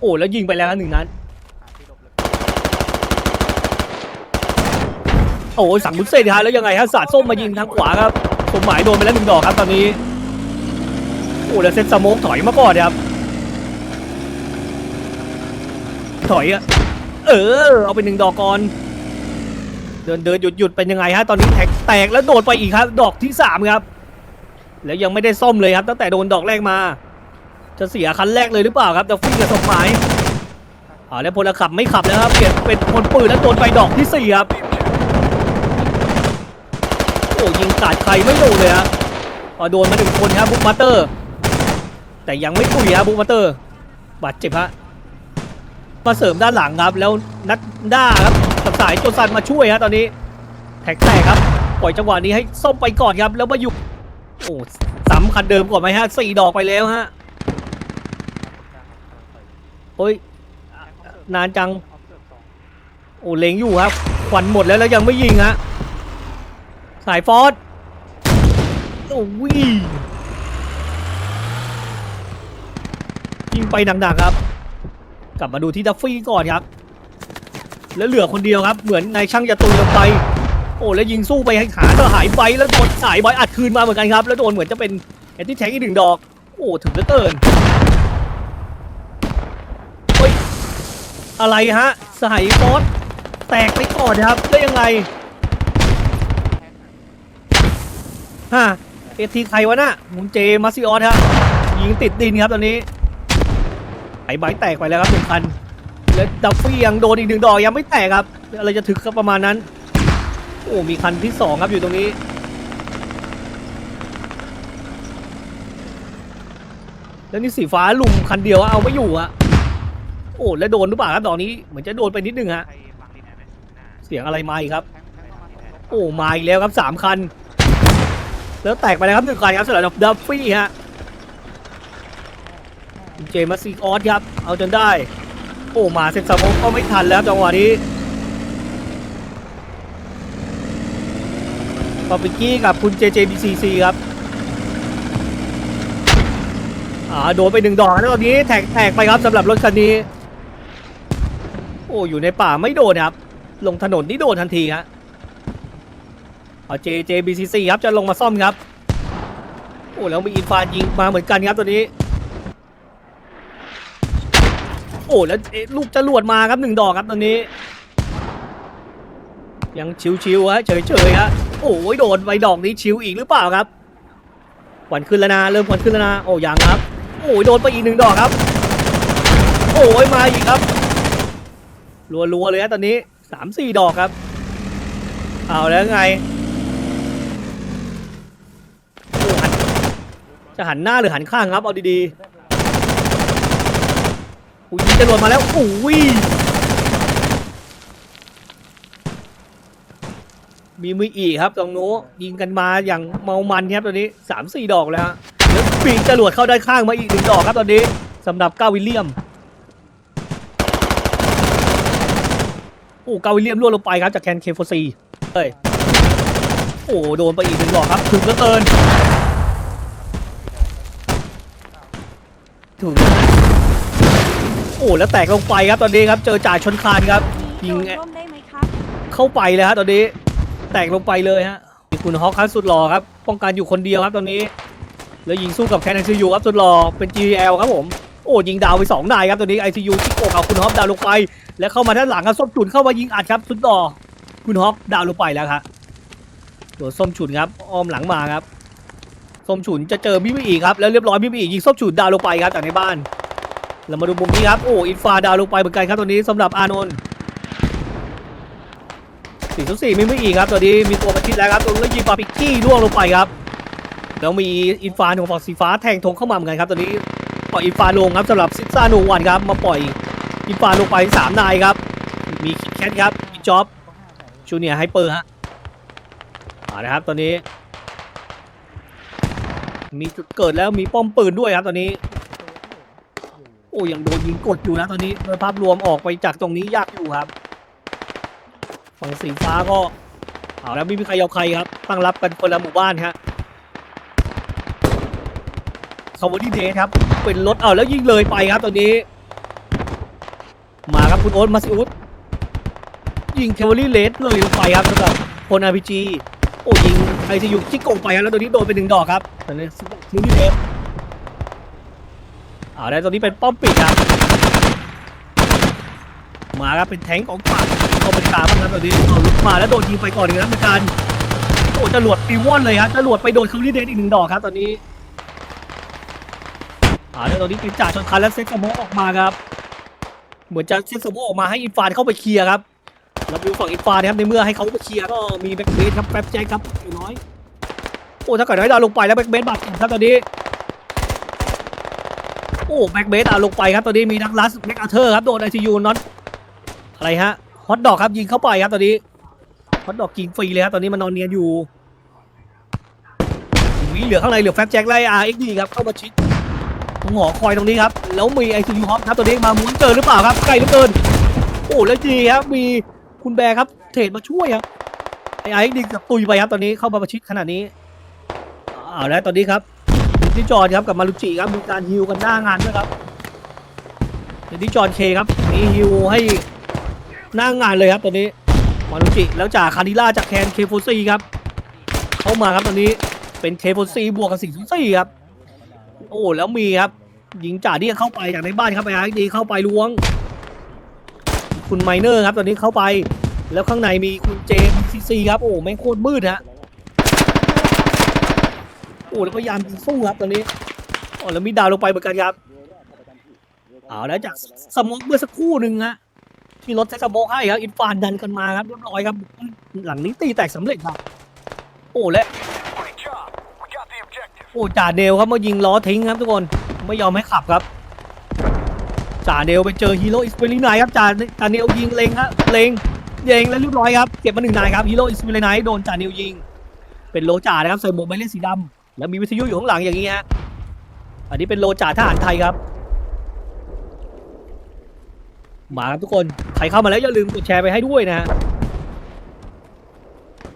โอ้แล้วยิงไปแล้วครับหนึ่งนัดโอ้สั่งบุญเซ่ฮะแล้วยังไงฮะสาดส้มมายิงทางขวาครับสมหมายโดนไปแล้วหนึ่งดอกครับตอนนี้โอ้แล้วเซตสโมกถอยมาก่อนครับถอยอะเออ เอาไปหนึ่งดอกก่อนเดินเดินหยุดหยุดเป็นยังไงฮะตอนนี้แท็กแตกแล้วโดดไปอีกครับ ดอกที่สามครับ แล้วยังไม่ได้ซ่อมเลยครับ ตั้งแต่โดนดอกแรกมา จะเสียคันแรกเลยหรือเปล่าครับจะฟิ้งกับสมหมายอ่าแล้วพลขับไม่ขับแล้วครับเปลี่ยนเป็นคนปืนแล้วโดนไปดอกที่สี่ครับโอ้ยิงกาดใครไม่โดนเลยฮะพอโดนมาหนึ่งคนครับบุ๊กมาเตอร์ แต่ยังไม่คุยครับบุ๊กมาเตอร์บาดเจ็บฮะมาเสริมด้านหลังครับ แล้วนัดด้าครับกับสายโจซันมาช่วยฮะตอนนี้แท็กแตกครับ ปล่อยจังหวะนี้ให้ซ่อมไปก่อนครับ แล้วมาอยู่โอ้สำคัญเดิมก่อนไหมฮะสี่ดอกไปแล้วฮะ โอ้ย นานจัง โอ้เล็งอยู่ครับควันหมดแล้วแล้วยังไม่ยิงฮะสายฟอสโอ้ยยิงไปหนักๆครับ กลับมาดูที่ดัฟฟี่ก่อนครับ แล้วเหลือคนเดียวครับ เหมือนนายช่างจะตุยลงไป โอ้แล้วยิงสู้ไปให้ขาก็หายไปแล้วโดนสายบอยอัดคืนมาเหมือนกันครับ แล้วโดนเหมือนจะเป็นแอนตี้แทงอีกหนึ่งดอก โอ้ถึงจะเกินเฮ้ย อะไรฮะสายฟอสแตกไปก่อนครับแล้ยังไงฮะเอทีใครวะน่ะมุนเจมาซิออสครับยิงติดดินครับตอนนี้ไอ้ใบแตกไปแล้วครับหนึ่งคันแล้วดับฟี่ยังโดนอีกหนึ่งดอกยังไม่แตกครับอะไรจะถึกครับประมาณนั้น โอ้มีคันที่สองครับอยู่ตรงนี้แล้วนี่สีฟ้าลุมคันเดียวเอาไม่อยู่อะ โอ้แล้วโดนหรือเปล่าครับดอกนี้เหมือนจะโดนไปนิดนึงฮะเสียงอะไรมาอีกครับ โอ้มาอีกแล้วครับสามคัน แล้วแตกไปแล้วครับหนึ่งคันครับสำหรับดับฟี่ฮะเจมาซีออสครับเอาจนได้ โอ้มาเซ็นสโมกก็ไม่ทันแล้วจังหวะนี้ปาปิกี้กับคุณ JJBCC ครับอ่าโดนไปหนึ่งดอกนะตอนนี้แตกแตกไปครับสำหรับรถคันนี้ โอ้อยู่ในป่าไม่โดนครับ ลงถนนนี่โดนทันทีฮะเอา JJBCC ครับจะลงมาซ่อมครับ โอ้แล้วมีอินฟานยิงมาเหมือนกันครับตัวนี้ โอ้แล้วเอ๊ะลูกจรวดมาครับหนึ่งดอกครับตอนนี้ ยังชิวๆฮะเฉยๆฮะโอ้ยโดนไปดอกนี้ชิวอีกหรือเปล่าครับควันขึ้นแล้วนะเริ่มควันขึ้นแล้วนะโอ้ยังครับ โอ้ยโดนไปอีกหนึ่งดอกครับ โอ้ยมาอีกครับ รัวๆเลยฮะตอนนี้สามสี่ดอกครับ เอาแล้วไง จะหันหน้าหรือหันข้างครับ เอาดีๆอุ้ยยิงจรวดมาแล้วอุ้ยมีมืออีกครับตรงโน้ยิงกันมาอย่างเมามันครับตอนนี้สามสี่ดอกแล้วฮะแล้วปีกจรวดเข้าได้ข้างมาอีกหนึ่งดอกครับตอนนี้สำหรับก้าวิลเลียม โอ้ก้าวิลเลียมล่วงลงไปครับจากแคนเคโฟซีเฮ้ยโอ้โดนไปอีกหนึ่งดอกครับถึงก็เกินถึงโอ้แล้วแตกลงไปครับตอนนี้ครับเจอจ่าชนคานครับยิงโดนร่มได้ไหมครับเข้าไปเลยฮะตอนนี้ แตกลงไปเลยฮะคุณฮอกครับสุดหล่อครับป้องกันอยู่คนเดียวครับตอนนี้ แล้วยิงสู้กับแคนไอซียูครับสุดหล่อเป็น GL ครับผม อ้ยิงดาวไปสองนายครับตอนนี้ ICU ที่โกเอาคุณฮอกดาวลงไป แล้วเข้ามาด้านหลังครับส้มฉุนเข้ามายิงอัดครับสุดหล่อคุณฮอกดาวลงไปแล้วครับตัวส้มฉุนครับอ้อมหลังมาครับส้มฉุนจะเจอมิมิอีกครับแล้วเรียบร้อยมิมิอีกยิงส้มฉุนดาวลงไปครับจากในบ้านเรามาดูมุมนี้ครับโอ้อินฟาดาวลงไปเหมือนกันครับตัวนี้สำหรับอานนท์สี่ทุสี่มีไม่อีกครับตัวนี้มีตัวประชิดแล้วครับตัวนี้ยิงปาปิกกี้ล่วงลงไปครับแล้วมีอินฟาของฝั่งสีฟ้าแทงธงเข้ามาเหมือนกันครับตัวนี้ ปล่อยอินฟาลงครับสำหรับซิซ่าโนวันครับ มาปล่อยอินฟาลงไปสามนายครับ มีคิดแคทครับมีจ็อบจูเนียไฮเปอร์ฮะอานะครับตอนนี้ มีจุดเกิดแล้วมีป้อมปืนด้วยครับตอนนี้ โอ้ยังโดนยิงกดอยู่นะตอนนี้โดยภาพรวมออกไปจากตรงนี้ยากอยู่ครับฝั่งสีฟ้าก็เอาแล้วไม่มีใครเอาใครครับตั้งรับกันคนละหมู่บ้านฮะ คาวดี้เดทครับ เป็นรถเอาแล้วยิงเลยไปครับตอนนี้ มาครับคุณโอ๊ตมาซิอุสยิงเคเวอรี่เลสเลยไปครับสำหรับคนอาร์พีจีโอ้ยิงไอซียูจิกโกงไปครับแล้วตัวนี้โดนไปหนึ่งดอกครับตอนนี้เคเวอรี่เลสอ่าได้ตัวนี้เป็นป้อมปิดครับ มาครับเป็นแทงของฝั่งก็เป็นกลาบ้างครับตัวนี้เอาลุกมาแล้วโดนยิงไปก่อนหนึ่งนัดเหมือนกันโอ้จรวดปีวอนเลยครับจรวดไปโดนคเวอรี่เลสอีกหนึ่งดอกครับ ตอนนี้ อ่าแล้วตอนนี้เป็นจ่าชนคันแล้วเซ็ตสโมองออกมาครับ เหมือนจะเซ็ตสโมออกมาให้อินฟานเข้าไปเคลียร์ครับแล้วดูฝั่งอินฟานนะครับในเมื่อให้เขาไปเคลียร์ก็มีแบ็กเบสครับแป๊บแจ็คครับอย่น้อยโอ้ถ้าเกิดน้อยดาวลงไปแล้วแบ็กเบสบาดเจ็บครับตอนนี้โอ้แบ็กเบสอะลงไปครับตอนนี้มีนักลัสแบ็กอาเธอร์ครับโดนไอซียูน็อตอะไรฮะฮอตดอกครับยิงเข้าไปครับตอนนี้ฮอตดอกยิงฟรีเลยครับตอนนี้มันนอนเนียนอยู่มีเหลือข้างในเหลือแฟบแจ็คไล่อาร์เอ็กดีครับเข้ามาชิด ตรงหอคอยตรงนี้ครับแล้วมีไอซียูฮอปครับตัวนี้มาหม้วนเจอหรือเปล่าครับใกล้เหลือเกิน โอ้แล้วจีครับมีคุณแบร์ครับเทรดมาช่วยครับไอไอดีกับตุยไปครับตอนนี้เข้ามาประชิดขนาดนี้อ้าวแล้วตอนนี้ครับที่จอร์นครับกับมารุจิครับมีการฮิวกันหน้างานด้วยครับเดี๋ยวที่จอร์นเคครับมีฮิวให้หน้างานเลยครับตอนนี้มารุจิแล้วจากคาริล่าจากแคนเคโฟซีครับเข้ามาครับตอนนี้เป็นเคโฟซีบวกกับสี่ศูนย์สี่ครับ โอ้แล้วมีครับยิงจ่าเดียเข้าไปจากในบ้านครับไปอาร์ดีเข้าไปล้วง คุณไมเนอร์ครับ ตอนนี้เข้าไป แล้วข้างในมีคุณเจมซีซีครับ โอ้แม่งโคตรมืดฮะโอ้แล้วพยายามสู้ครับตอนนี้โอ้แล้วมีดาวลงไปเหมือนกันครับเอาแล้วจากสมองเมื่อสักครู่หนึ่งฮะที่รถใช้สโมองให้ครับอินฟานดันกันมาครับเรียบร้อยครับ หลังนี้ตีแตกสำเร็จครับ โอ้และ โอ้จ่าเดลครับมายิงล้อทิ้งครับทุกคนไม่ยอมให้ขับครับจ่าเดลไปเจอฮีโร่อิสเปริไนครับจ่าจ่าเดลยิงเลงครับเลงยิงแล้วเรียบร้อยครับเก็บมาหนึ่งนายครับฮีโร่อิสเปริไนโดนจ่าเดลยิง เป็นโลจ่านะครับใส่หมวกใบเล่นสีดำแล้วมีวิทยุอยู่ข้างหลังอย่างนี้ฮะอันนี้เป็นโลจ่าทหารไทยครับมาครับทุกคนใครเข้ามาแล้วอย่าลืมกดแชร์ไปให้ด้วยนะฮะ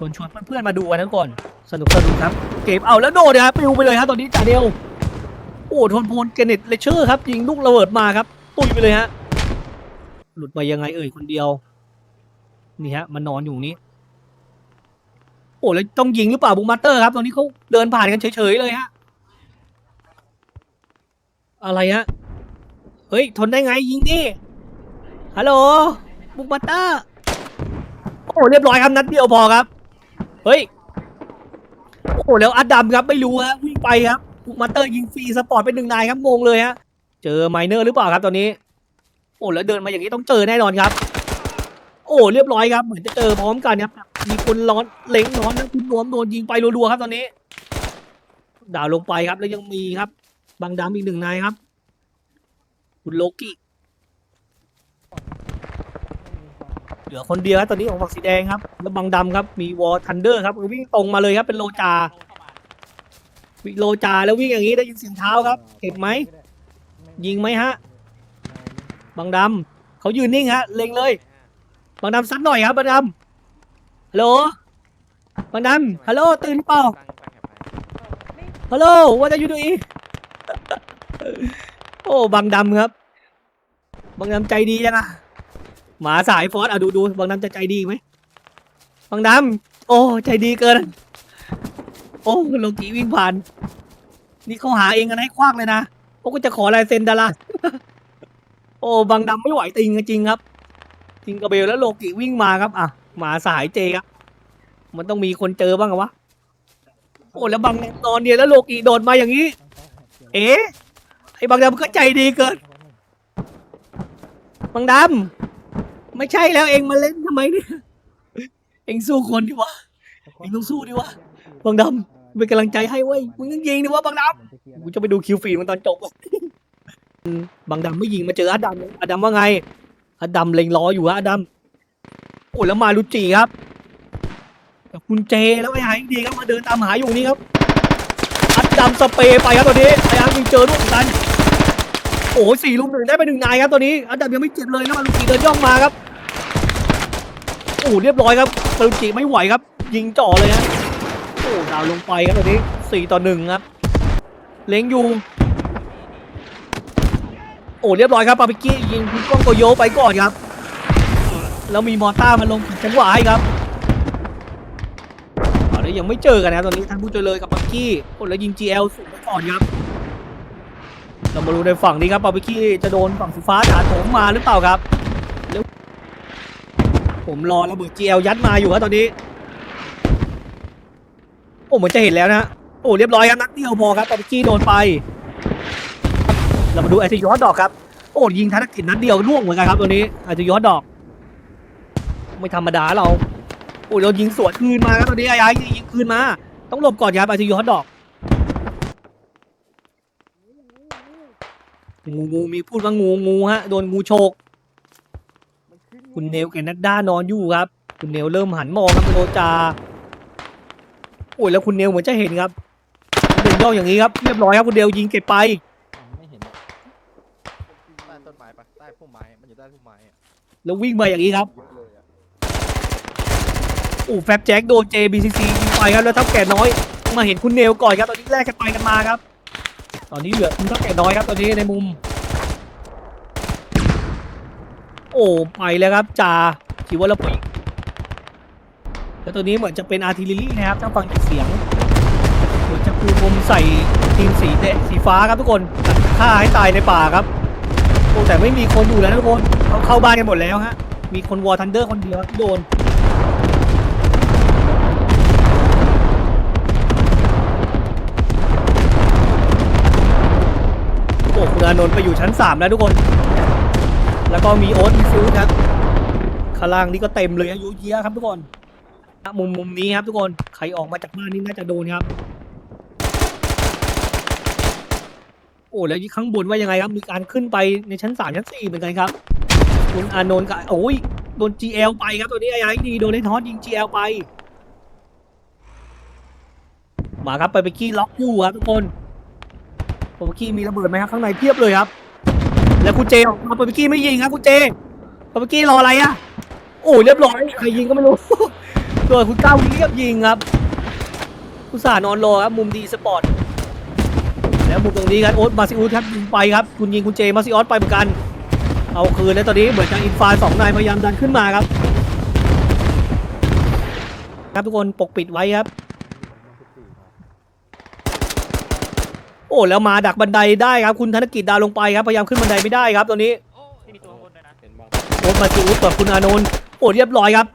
ชวนชวนเพื่อนๆมาดูกันนะก่อน สนุกสนุกครับ เกมเอาแล้วโดดนะครับปิวไปเลยครับตอนนี้จ่าเดียวโอ้ทนพลเกเนตเลเชอร์ครับยิงลูกระเบิดมาครับตุยไปเลยฮะหลุดมายังไงเอ่ยคนเดียว นี่ฮะ มันนอนอยู่นี้ โอ้แล้วต้องยิงหรือเปล่าบูมมาสเตอร์ครับตอนนี้เขาเดินผ่านกันเฉยๆเลยฮะอะไรฮะเฮ้ยทนได้ไงยิงดิฮัลโหลบูมมาเตอร์โอ้เรียบร้อยครับนัดเดียวพอครับ เฮ้ย โอ้โหแล้วอัดดัมครับไม่รู้ฮะวิ่งไปครับบุกมาเตอร์ยิงฟรีสปอร์ตเป็นหนึ่งนายครับงงเลยฮะ เจอไมเนอร์หรือเปล่าครับตอนนี้ โอ้แล้วเดินมาอย่างนี้ต้องเจอแน่นอนครับ โอ้เรียบร้อยครับเหมือนจะเจอพร้อมกันครับ มีคนร้อนเล็งร้อนนะคุณนวมโดนยิงไปรัวๆครับตอนนี้ ด่าลงไปครับแล้วยังมีครับ บางดำอีกหนึ่งนายครับ คุณโลกิ เหลือคนเดียวครับตอนนี้ของฝั่งสีแดงครับแล้วบางดำครับมีวอลทันเดอร์ครับวิ่งตรงมาเลยครับเป็นโลจาวิ่งโลจาแล้ววิ่งอย่างนี้ได้ยินเสียงเท้าครับ เก็บไหมยิงไหมฮะบางดำเขายืนนิ่งฮะเล็งเลยบางดำซัดหน่อยครับบางดำฮัลโหลบางดำฮัลโหลตื่นเปล่าฮัลโหลว่าจะอยู่ดูอีโอ้บางดำครับบางดำใจดีจังอะ หมาสายฟอสอะดูดูบางดำจะใจดีไหมบางดำโอ้ใจดีเกิน โอ้โลกิวิ่งผ่าน นี่เขาหาเองกันให้ควักเลยนะพวกก็จะขอลายเซ็นดาราโอ้บางดำไม่ไหวติงจริงครับจริงกระเบลแล้วโลกิวิ่งมาครับ อะ หมาสายเจครับ มันต้องมีคนเจอบ้างวะโอ้แล้วบางดำนอนเนี่ยแล้วโลกิโดดมาอย่างนี้ เอ๊ะไอ้บางดำก็ใจดีเกินบางดำ ไม่ใช่แล้วเองมาเล่นทำไมเนี่ย เองสู้คนดิวะ เองต้องสู้ดิวะ บางดำเป็นกำลังใจให้เว้ย มึงต้องยิงดิวะบางดำกูจะไปดูคิวฟีดมันตอนจบบางดำไม่ยิงมาเจออาดัมอาดัมว่าไงอาดัมเล็งล้ออยู่อะอาดัมโอ้แล้วมาลุจิครับกับคุณเจแล้วไอ้หายดีครับมาเดินตามหาอยู่นี่ครับอาดัมสเปรย์ไปครับตอนนี้ไอ้อาร์มยิงเจอร่วมกันโอ้โหสี่ลุมหนึ่งได้ไปหนึ่งนายครับตอนนี้อาดัมยังไม่เจ็บเลยแล้วมาลุจิเดินย่องมาครับโอ้เรียบร้อยครับมาลุจิไม่ไหวครับ ยิงจ่อเลยฮะโอ้ดาวลงไปครับตอนนี้สี่ต่อหนึ่งครับ เล็งยูโอ้เรียบร้อยครับปาปิกี้ยิงคุณก้องโกโยไปก่อนครับ แล้วมีมอต้ามาลงจังหวะให้ครับตอนนี้ยังไม่เจอกันนะตอนนี้ทานผู้เจริญกับปาปิกี้โอ้แล้วยิง GL สูงไปก่อนครับเรามาดูในฝั่งนี้ครับปาปิกี้จะโดนฝั่งสีฟ้าถาโถมมาหรือเปล่าครับ ผมรอระเบิด GL ยัดมาอยู่ครับตอนนี้ โอ้เหมือนจะเห็นแล้วนะฮะโอ้เรียบร้อยครับนัดเดียวพอครับปาปิกี้โดนไป เรามาดูไอซียอดดอกครับโอ้ยิงธนกิจนัดเดียวล่วงเหมือนกันครับตัวนี้ไอซียอดดอก ไม่ธรรมดาเราโอ้เรายิงสวนคืนมาครับตัวนี้ไอ้ไอ้ยิงคืนมา ต้องหลบก่อนครับไอซียอดดอกงูงูมีพูดว่างูงูฮะโดนงูโฉก คุณเนวกับนัดด้านอนอยู่ครับ คุณเนวเริ่มหันมองครับคุณโอจา โอ้ยแล้วคุณเนวเหมือนจะเห็นครับเดินย่ออย่างนี้ครับเรียบร้อยครับคุณเนวยิงเก็บไปไม่เห็นอะใต้ต้นไม้ปะใต้พุ่มไม้มันอยู่ใต้พุ่มไม้อะแล้ววิ่งมาอย่างนี้ครับเยอะเลยอะโอ้แฟบแจ็คโดน JBCC ยิงไปครับแล้วเท่าแก่น้อย มาเห็นคุณเนวก่อนครับตอนนี้แลกกันไปกันมาครับ ตอนนี้เหลือคุณเท่าแก่น้อยครับตอนนี้ในมุม โอ้ไปแล้วครับจ่าคิดว่าเราไปแล้วตัวนี้เหมือนจะเป็นอาร์ติลลี่นะครับถ้าฟังจากเสียงเหมือนจะปูพรมใส่ทีมสีแดงสีฟ้าครับทุกคนฆ่าให้ตายในป่าครับโอ้แต่ไม่มีคนอยู่แล้วทุกคนเขาเข้าบ้านกันหมดแล้วฮะมีคนวอร์ทันเดอร์คนเดียวที่โดนโอ้คุณอานนท์ไปอยู่ชั้น 3 แล้วทุกคน แล้วก็มีโอ๊ตมีฟิวครับข้างล่างนี่ก็เต็มเลยอายุเยอะครับทุกคนมุมมุมนี้ครับทุกคนใครออกมาจากบ้านนี่น่าจะโดนครับ โอ้แล้วข้างบนว่ายังไงครับมีการขึ้นไปในชั้น3ชั้น4เหมือนกันครับคุณอานนท์กับโอ้ยโดน GL ไปครับตัวนี้ไอ้ไอ้ดีโดนเล่นทอสยิง GL ไป มาครับไปไปกี้ล็อกอยู่ครับทุกคนโปรกี้มีระเบิดไหมครับข้างในเพียบเลยครับ แล้วคุณเจออกมาโปรกี้ไม่ยิงครับคุณเจโปรกี้รออะไรอะโอ้เรียบร้อยใครยิงก็ไม่รู้ส่วนคุณก้าวเรียบยิงครับคุณสานอนรอครับมุมดีสปอร์ตแล้วมุมตรงนี้ครับโอ๊ตมาซิอุสครับยิงไปครับคุณยิงคุณเจมาซิออสไปเหมือนกัน เอาคืนแล้วตอนนี้เหมือนจะอินฟาสองนายพยายามดันขึ้นมาครับ ครับทุกคนปกปิดไว้ครับ โอ้แล้วมาดักบันไดได้ครับคุณธนกิจดาวลงไปครับพยายามขึ้นบันไดไม่ได้ครับตอนนี้เห็นบ้างโอ้มาจูดกับคุณอานนท์โอ้เรียบร้อยครับ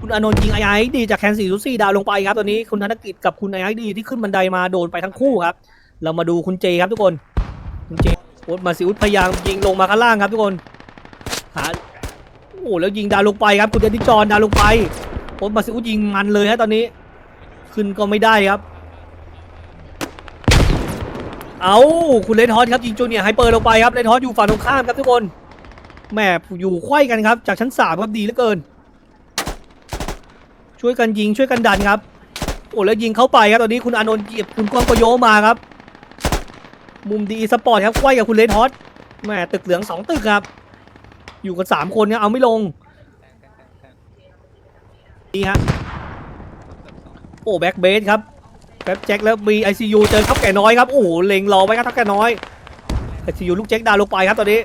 คุณอานนท์ยิงไอไอดีจากแคนสี่ศูนย์สี่ดาวลงไปครับตอนนี้คุณธนกิจกับคุณไอไอดีที่ขึ้นบันไดมาโดนไปทั้งคู่ครับ เรามาดูคุณเจครับทุกคนคุณเจโอ้มาซิอุสพยายามยิงลงมาข้างล่างครับทุกคนหาโอ้แล้วยิงดาวลงไปครับคุณเดนิจอนดาวลงไปโอ้มาซิอุสยิงมันเลยฮะตอนนี้ ขึ้นก็ไม่ได้ครับ เอาคุณเลนฮอตครับยิงจูเนียร์ไฮเปอร์ลงไปครับเลนฮอตอยู่ฝั่งตรงข้ามครับทุกคนแหมอยู่ไขว้กันครับ จากชั้นสามครับดีเหลือเกิน ช่วยกันยิงช่วยกันดันครับโอ้แล้วยิงเข้าไปครับตอนนี้คุณอานนท์เหยียบคุณกวางกโยมาครับ มุมดีสปอร์ตครับไขว้กับคุณเลนฮอตแหมตึกเหลืองสองตึกครับ อยู่กันสามคนครับเอาไม่ลงนี่ฮะโอ้แบ็กเบสครับ แป๊บแจ็คแล้วมีไอซียูเจอทับแก่น้อยครับ โอ้โหเล็งรอไว้ครับทับแก่น้อยไอซียูลูกแจ็คดาวลงไปครับตอนนี้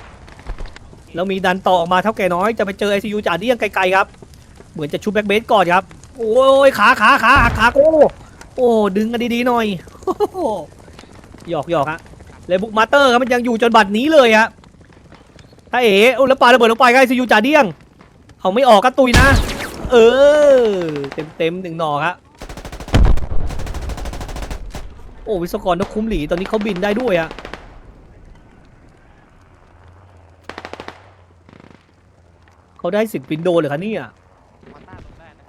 แล้วมีดันต่อออกมาท่าแก่น้อยจะไปเจอไอซียูจ่าเดี่ยงไกลๆครับ เหมือนจะชูแบ็กเบสก่อนครับ โอ้ยขาขาขาหักขาโอ้โอ้ดึงกันดีๆหน่อยโอ้โหยอกหยอกฮะเลยบุกมาเตอร์ครับมันยังอยู่จนบัดนี้เลยฮะถ้าเอ๋โอ้แล้วปาระเบิดลงไปก็ไอซียูจ่าเดี่ยง เอาไม่ออกก็ตุยนะ เออ เต็มเต็มหนึ่งหน่อครับ โอ้วิศวกรนกคุ้มหลีตอนนี้เขาบินได้ด้วยอะเขาได้สิทธิ์บินโดรนเลยคะเนี่ยมาต้าตรงได้นะ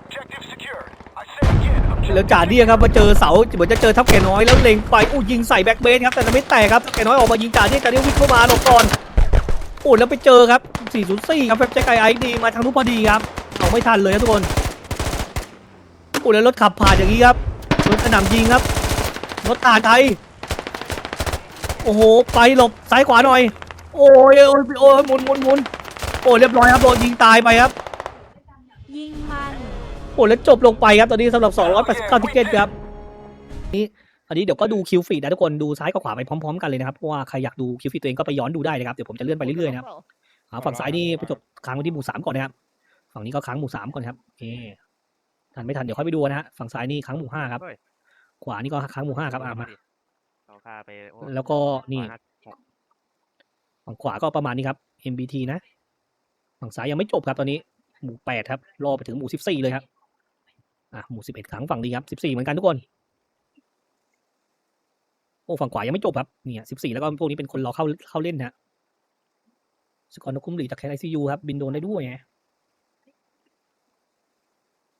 Objective secured. I say again, แล้ว objective จ่าเดียครับมาเจอเสาเหมือนจะเจอทับแก่น้อยแล้วเล็งไปอู้ยิงใส่แบ็คเบสครับแต่ไม่แตกครับทับแก่น้อยออกมายิงจ่าเดียจ่าเดียวิ่งเข้ามาหลบก่อนโอ้แล้วไปเจอครับ 404 ครับแฟบแจ็คไอไอดีมาทางนู้นพอดีครับเอาไม่ทันเลยครับทุกคนโอ้แล้วรถขับผ่านอย่างนี้ครับรถกระหน่ำยิงครับ รถตาไทย โอ้โห ไปหลบซ้ายขวาหน่อย โอ้ยโอ้ยโอ้ยหมุนหมุนหมุนโอ้เรียบร้อยครับโดนยิงตายไปครับ ยิงมันโอ้แล้วจบลงไปครับตอนนี้สำหรับ289ทิเกตครับนี่อันนี้เดี๋ยวก็ดูคิวฟีดนะทุกคนดูซ้ายกับขวาไปพร้อมๆกันเลยนะครับเพราะว่าใครอยากดูคิวฟีดตัวเองก็ไปย้อนดูได้นะครับเดี๋ยวผมจะเลื่อนไปเรื่อยๆนะครับอ่าฝั่งซ้ายนี่ไปจบค้างไว้ที่หมู่สามก่อนนะครับฝั่งนี้ก็ค้างหมู่สามก่อนครับโอเคทันไม่ทันเดี๋ยวค่อยไปดูนะฮะฝั่งซ้ายนี่ค้างหมู่ห้าครับเฮ้ย ขวานี่ก็ค้างหมู่ห้าครับอ่ามาเราพาไปโอ้แล้วก็นี่ขวาหกฝั่งขวาก็ประมาณนี้ครับ MBT นะฝั่งซ้ายยังไม่จบครับตอนนี้หมู่แปดครับรอไปถึงหมู่สิบสี่เลยครับอะหมู่สิบเอ็ดครั้งฝั่งนี้ครับสิบสี่เหมือนกันทุกคนโอ้ฝั่งขวายังไม่จบครับเนี่ยสิบสี่แล้วก็พวกนี้เป็นคนรอเข้าเข้าเล่นนะสกอร์นกคุ้มหลีจากแคนาซียูครับบินโดนได้ด้วยไง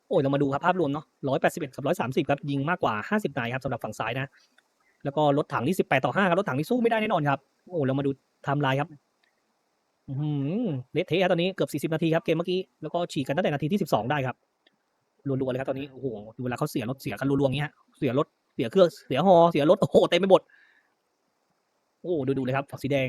โอ้ยเรามาดูครับภาพรวมเนาะร้อยแปดสิบเอ็ดกับร้อยสามสิบครับยิงมากกว่าห้าสิบนายครับสำหรับฝั่งซ้ายนะ แล้วก็รถถังนี่สิบแปดต่อห้าครับรถถังนี่สู้ไม่ได้แน่นอนครับโอ้เรามาดูไทม์ไลน์ครับอือหือเละเทะครับตอนนี้เกือบ40นาทีครับเกมเมื่อกี้แล้วก็ฉีกกันตั้งแต่นาทีที่12ได้ครับรัวๆเลยครับตอนนี้โอ้โหดูเวลาเขาเสียรถเสียกันรัวๆอย่างเงี้ยเสียรถเสียเครื่องเสียฮอเสียรถโอ้โหเต็มไปหมดโอ้ดูดูเลยครับฝักสีแดง